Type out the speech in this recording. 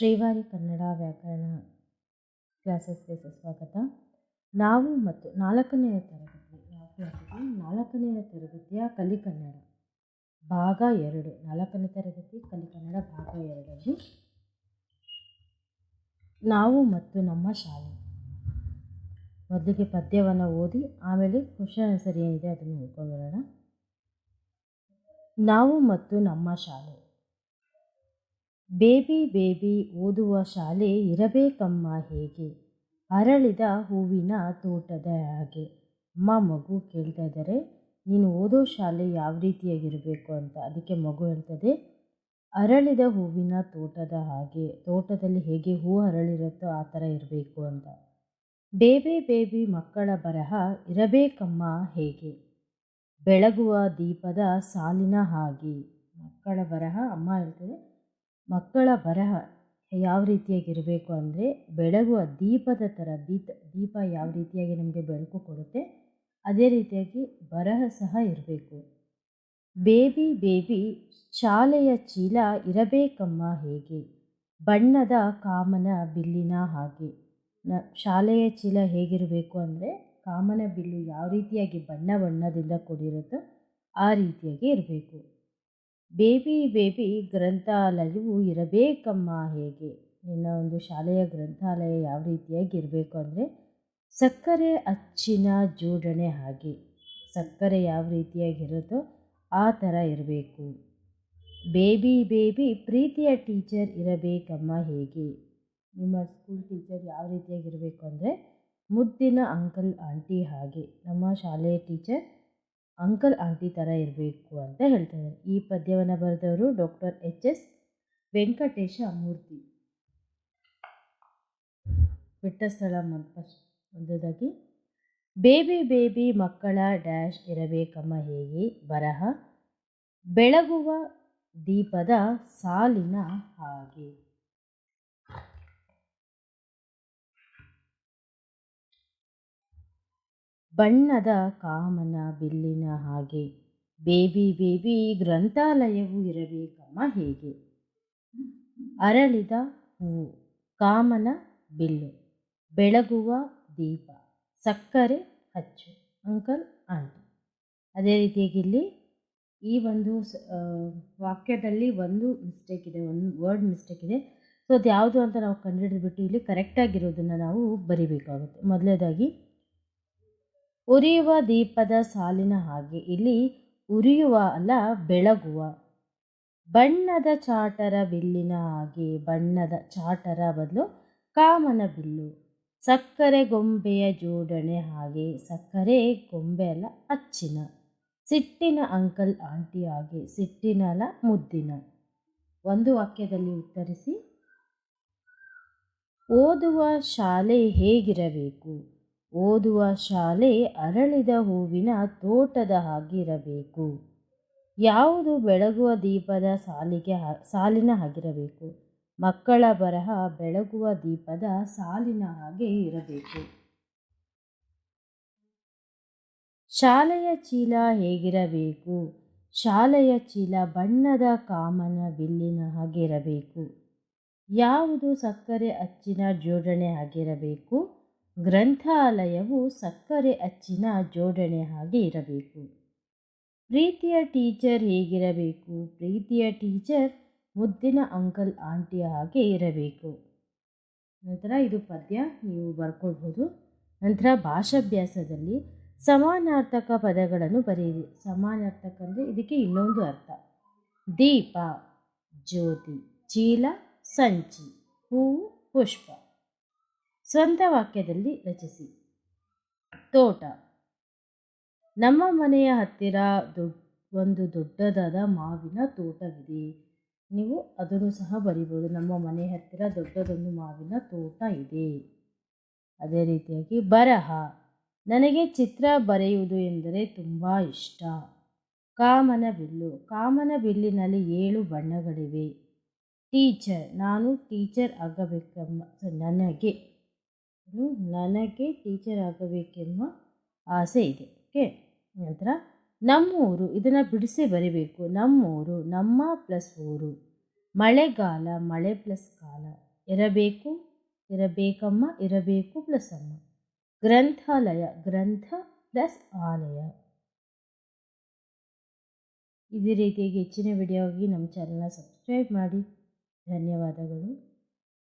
ಶ್ರೀವಾರಿ ಕನ್ನಡ ವ್ಯಾಕರಣ ಕ್ಲಾಸಸ್ಗೆ ಸುಸ್ವಾಗತ. ನಾವು ಮತ್ತು ನಾಲ್ಕನೆಯ ತರಗತಿ ಯಾವ ಕ್ಲಾಸಿಗೆ ನಾಲ್ಕನೆಯ ತರಗತಿಯ ಕಲಿಕನ್ನಡ. ಭಾಗ ಎರಡು, ನಾಲ್ಕನೇ ತರಗತಿ, ಕಲಿಕನ್ನಡ ಭಾಗ ಎರಡರಲ್ಲಿ ನಾವು ಮತ್ತು ನಮ್ಮ ಶಾಲೆ. ಮೊದಲಿಗೆ ಪದ್ಯವನ್ನು ಓದಿ, ಆಮೇಲೆ ಕ್ವಶನ್ ಆನ್ಸರ್ ಏನಿದೆ ಅದನ್ನು ನೋಡ್ಕೊಂಡು ನಾವು ಮತ್ತು ನಮ್ಮ ಶಾಲೆ. ಬೇಬಿ ಬೇಬಿ ಓದುವ ಶಾಲೆ ಇರಬೇಕಮ್ಮ ಹೇಗೆ? ಅರಳಿದ ಹೂವಿನ ತೋಟದ ಹಾಗೆ. ಅಮ್ಮ ಮಗು ಕೇಳ್ತಾ ಇದ್ದಾರೆ, ನೀನು ಓದೋ ಶಾಲೆ ಯಾವ ರೀತಿಯಾಗಿರಬೇಕು ಅಂತ. ಅದಕ್ಕೆ ಮಗು ಹೇಳ್ತದೆ, ಅರಳಿದ ಹೂವಿನ ತೋಟದ ಹಾಗೆ. ತೋಟದಲ್ಲಿ ಹೇಗೆ ಹೂ ಅರಳಿರುತ್ತೋ ಆ ಥರ ಇರಬೇಕು ಅಂತ. ಬೇಬಿ ಬೇಬಿ ಮಕ್ಕಳ ಬರಹ ಇರಬೇಕಮ್ಮ ಹೇಗೆ? ಬೆಳಗುವ ದೀಪದ ಸಾಲಿನ ಹಾಗೆ. ಮಕ್ಕಳ ಬರಹ, ಅಮ್ಮ ಹೇಳ್ತದೆ ಮಕ್ಕಳ ಬರಹ ಯಾವ ರೀತಿಯಾಗಿರಬೇಕು ಅಂದರೆ ಬೆಳಗುವ ದೀಪದ ಥರ ದೀಪ ದೀಪ ಯಾವ ರೀತಿಯಾಗಿ ನಮಗೆ ಬೆಳಕು ಕೊಡುತ್ತೆ, ಅದೇ ರೀತಿಯಾಗಿ ಬರಹ ಸಹ ಇರಬೇಕು. ಬೇಬಿ ಬೇಬಿ ಶಾಲೆಯ ಚೀಲ ಇರಬೇಕಮ್ಮ ಹೇಗೆ? ಬಣ್ಣದ ಕಾಮನ ಬಿಲ್ಲಿನ ಹಾಗೆ. ನ, ಶಾಲೆಯ ಚೀಲ ಹೇಗಿರಬೇಕು ಅಂದರೆ ಕಾಮನ ಬಿಲ್ಲು ಯಾವ ರೀತಿಯಾಗಿ ಬಣ್ಣ ಬಣ್ಣದಿಂದ ಕೂಡಿರುತ್ತೋ ಆ ರೀತಿಯಾಗಿ ಇರಬೇಕು. ಬೇಬಿ ಬೇಬಿ ಗ್ರಂಥಾಲಯವು ಇರಬೇಕಮ್ಮ ಹೇಗೆ? ನಿನ್ನ ಒಂದು ಶಾಲೆಯ ಗ್ರಂಥಾಲಯ ಯಾವ ರೀತಿಯಾಗಿ ಇರಬೇಕು ಅಂದರೆ ಸಕ್ಕರೆ ಅಚ್ಚಿನ ಜೋಡಣೆ ಹಾಗೆ. ಸಕ್ಕರೆ ಯಾವ ರೀತಿಯಾಗಿರುತ್ತೋ ಆ ಥರ ಇರಬೇಕು. ಬೇಬಿ ಬೇಬಿ ಪ್ರೀತಿಯ ಟೀಚರ್ ಇರಬೇಕಮ್ಮ ಹೇಗೆ? ನಿಮ್ಮ ಸ್ಕೂಲ್ ಟೀಚರ್ ಯಾವ ರೀತಿಯಾಗಿರಬೇಕು ಅಂದರೆ ಮುದ್ದಿನ ಅಂಕಲ್ ಆಂಟಿ ಹಾಗೆ. ನಮ್ಮ ಶಾಲೆಯ ಟೀಚರ್ ಅಂಕಲ್ ಆಂಟಿ ಥರ ಇರಬೇಕು ಅಂತ ಹೇಳ್ತಾರೆ ಈ ಪದ್ಯವನ್ನು ಬರೆದವರು doctor H S Venkatesha Murthy. ಬಿಟ್ಟ ಸ್ಥಳ ಒಂದದಾಗಿ. ಬೇಬಿ ಬೇಬಿ ಮಕ್ಕಳ ಡ್ಯಾಶ್ ಇರಬೇಕಮ್ಮ ಹೇಗೆ? ಬರಹ. ಬೆಳಗುವ ದೀಪದ ಸಾಲಿನ ಹಾಗೆ. ಬಣ್ಣದ ಕಾಮನ ಬಿಲ್ಲಿನ ಹಾಗೆ. ಬೇಬಿ ಬೇಬಿ ಗ್ರಂಥಾಲಯವು ಇರಬೇಕಮ್ಮ ಹೇಗೆ? ಅರಳಿದ ಹೂವು ಕಾಮನ ಬಿಲ್ಲು, ಬೆಳಗುವ ದೀಪ, ಸಕ್ಕರೆ ಹಚ್ಚು, ಅಂಕಲ್ ಆಂಟಿ. ಅದೇ ರೀತಿಯಾಗಿ ಇಲ್ಲಿ ಈ ಒಂದು ವಾಕ್ಯದಲ್ಲಿ ಒಂದು ಮಿಸ್ಟೇಕ್ ಇದೆ, ಒಂದು ವರ್ಡ್ ಮಿಸ್ಟೇಕ್ ಇದೆ. ಸೊ ಅದು ಯಾವುದು ಅಂತ ನಾವು ಕಂಡುಹಿಡಿದ್ಬಿಟ್ಟು ಇಲ್ಲಿ ಕರೆಕ್ಟಾಗಿರೋದನ್ನು ನಾವು ಬರಿಬೇಕಾಗುತ್ತೆ. ಮೊದಲನೇದಾಗಿ ಉರಿಯುವ ದೀಪದ ಸಾಲಿನ ಹಾಗೆ ಇಲ್ಲಿ ಉರಿಯುವ ಅಲ್ಲ, ಬೆಳಗುವ. ಬಣ್ಣದ ಚಾಟರ ಬಿಲ್ಲಿನ ಹಾಗೆ ಬಣ್ಣದ ಚಾಟರ ಬದಲು ಕಾಮನ ಬಿಲ್ಲು. ಸಕ್ಕರೆ ಗೊಂಬೆಯ ಜೋಡಣೆ ಹಾಗೆ ಸಕ್ಕರೆ ಗೊಂಬೆ ಅಲ್ಲ, ಅಚ್ಚಿನ. ಸಿಟ್ಟಿನ ಅಂಕಲ್ ಆಂಟಿ ಹಾಗೆ ಸಿಟ್ಟಿನ ಅಲ್ಲ, ಮುದ್ದಿನ. ಒಂದು ವಾಕ್ಯದಲ್ಲಿ ಉತ್ತರಿಸಿ. ಓದುವ ಶಾಲೆ ಹೇಗಿರಬೇಕು? ಓದುವ ಶಾಲೆ ಅರಳಿದ ಹೂವಿನ ತೋಟದ ಹಾಗಿರಬೇಕು. ಯಾವುದು ಬೆಳಗುವ ದೀಪದ ಸಾಲಿಗೆ ಸಾಲಿನ ಹಾಗಿರಬೇಕು. ಮಕ್ಕಳ ಬರಹ ಬೆಳಗುವ ದೀಪದ ಸಾಲಿನ ಹಾಗೆ ಇರಬೇಕು. ಶಾಲೆಯ ಚೀಲ ಹೇಗಿರಬೇಕು? ಶಾಲೆಯ ಚೀಲ ಬಣ್ಣದ ಕಾಮನ ಬಿಲ್ಲಿನ ಹಾಗಿರಬೇಕು ಯಾವುದು ಸಕ್ಕರೆ ಅಚ್ಚಿನ ಜೋಡಣೆ ಆಗಿರಬೇಕು ಗ್ರಂಥಾಲಯವು ಸಕ್ಕರೆ ಅಚ್ಚಿನ ಜೋಡಣೆ ಹಾಗೆ ಇರಬೇಕು. ಪ್ರೀತಿಯ ಟೀಚರ್ ಹೇಗಿರಬೇಕು? ಪ್ರೀತಿಯ ಟೀಚರ್ ಮುದ್ದಿನ ಅಂಕಲ್ ಆಂಟಿ ಹಾಗೆ ಇರಬೇಕು. ನಂತರ ಇದು ಪದ್ಯ, ನೀವು ಬರ್ಕೊಳ್ಬೋದು. ನಂತರ ಭಾಷಾಭ್ಯಾಸದಲ್ಲಿ ಸಮಾನಾರ್ಥಕ ಪದಗಳನ್ನು ಬರೆಯಿರಿ. ಸಮಾನಾರ್ಥಕ ಅಂದರೆ ಇದಕ್ಕೆ ಇನ್ನೊಂದು ಅರ್ಥ. ದೀಪ, ಜ್ಯೋತಿ, ಚೀಲ, ಸಂಚಿ, ಹೂವು, ಪುಷ್ಪ. ಸ್ವಂತ ವಾಕ್ಯದಲ್ಲಿ ರಚಿಸಿ. ತೋಟ. ನಮ್ಮ ಮನೆಯ ಹತ್ತಿರ ದೊಡ್ಡ ಒಂದು ದೊಡ್ಡದಾದ ಮಾವಿನ ತೋಟವಿದೆ. ನೀವು ಅದನ್ನು ಸಹ ಬರಿಬೋದು. ನಮ್ಮ ಮನೆಯ ಹತ್ತಿರ ದೊಡ್ಡದೊಂದು ಮಾವಿನ ತೋಟ ಇದೆ. ಅದೇ ರೀತಿಯಾಗಿ ಬರಹ. ನನಗೆ ಚಿತ್ರ ಬರೆಯುವುದು ಎಂದರೆ ತುಂಬ ಇಷ್ಟ. ಕಾಮನ ಬಿಲ್ಲು. ಕಾಮನ ಬಿಲ್ಲಿನಲ್ಲಿ ಏಳು ಬಣ್ಣಗಳಿವೆ. ಟೀಚರ್. ನಾನು ಟೀಚರ್ ಆಗಬೇಕೆಂಬ, ನನಗೆ ನನಗೆ ಟೀಚರ್ ಆಗಬೇಕೆಂಬ ಆಸೆ ಇದೆ ಓಕೆ ನಂತರ ನಮ್ಮೂರು, ಇದನ್ನು ಬಿಡಿಸಿ ಬರಿಬೇಕು. ನಮ್ಮೂರು, ನಮ್ಮ ಪ್ಲಸ್ ಊರು. ಮಳೆಗಾಲ, ಮಳೆ ಪ್ಲಸ್ ಕಾಲ. ಇರಬೇಕು, ಇರಬೇಕಮ್ಮ, ಇರಬೇಕು ಪ್ಲಸ್ ಅಮ್ಮ. ಗ್ರಂಥಾಲಯ, ಗ್ರಂಥ ಪ್ಲಸ್ ಆಲಯ. ಇದೇ ರೀತಿಯಾಗಿ ಹೆಚ್ಚಿನ ವಿಡಿಯೋಗಿ ನಮ್ಮ ಚಾನಲ್ನ ಸಬ್ಸ್ಕ್ರೈಬ್ ಮಾಡಿ. ಧನ್ಯವಾದಗಳು.